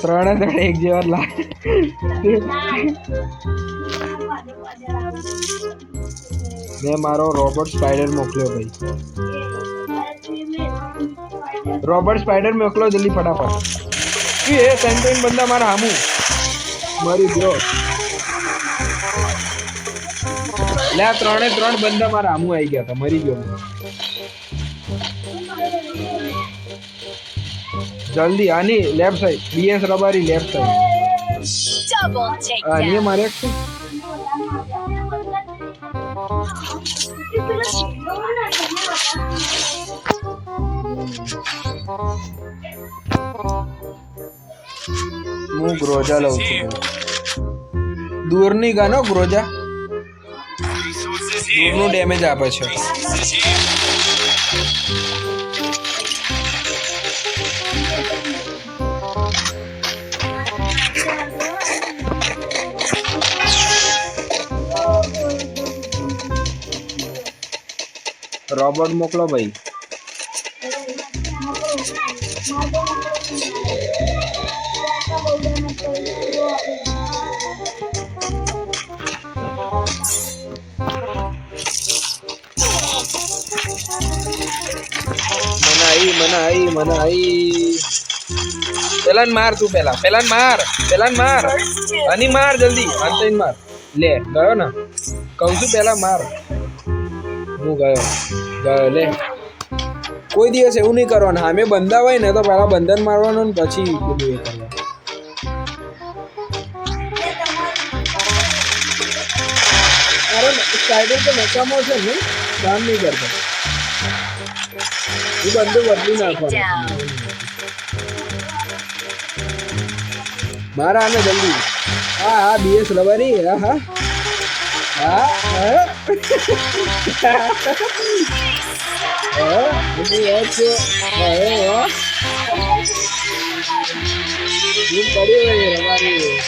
ત્રણે ત્રણ એક જેવા લાગે. મેં મારો રોબોટ સ્પાઈડર મોકલ્યો ભાઈ. રોબોટ સ્પાઈડર મોકલો જલ્દી ફટાફટ. શું એ સેન્ટેન બંદા મારા હામુ. મરી ગયો લે આ ત્રણે ત્રણ બંદા મારા હામુ આવી ગયા હતા મરી ગયો જલ્દી આની left side B S Rabari left side આની. મારે છે? હું ગ્રોજા લઉં છું. દૂરની ગાનો ગ્રોજા. દૂરનું ડેમેજ આપે છે. રોબોટ મોકલો ભાઈ. આઈ, મને આઈ મને આઈ. પેલા માર તું પેલા. પેલા માર પેલા માર. અની માર જલ્દી. અંતઈન માર. લે, ગયો ને? કહું છું પેલા માર. હું ગયો. ગયો, લે. કોઈ દિવસ એવું નહીં કરવાનું. સામે બંધા હોય ને તો પેલા બંધન મારવાનું ને પછી બધું એ કરવાનું. અરે સાઈડ તો નકામો છે ને? કામ નહીં કરતો. એ બંધુ બદલી Down. મારા આને જલ્દી. હા હા બીએસ રબારી હા હા. હા હા. પડી હોય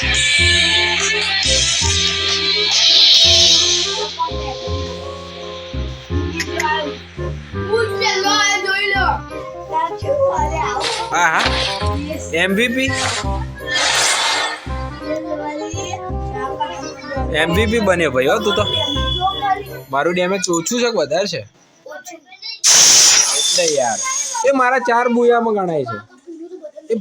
હા હા. એમવીપી એમવીપી બન્યો ભાઈ હો તું તો. મારું ડેમેજ ઓછું છે કે વધારે છે? એટલે યાર. એ મારા ચાર બુયામાં ગણાય છે. એ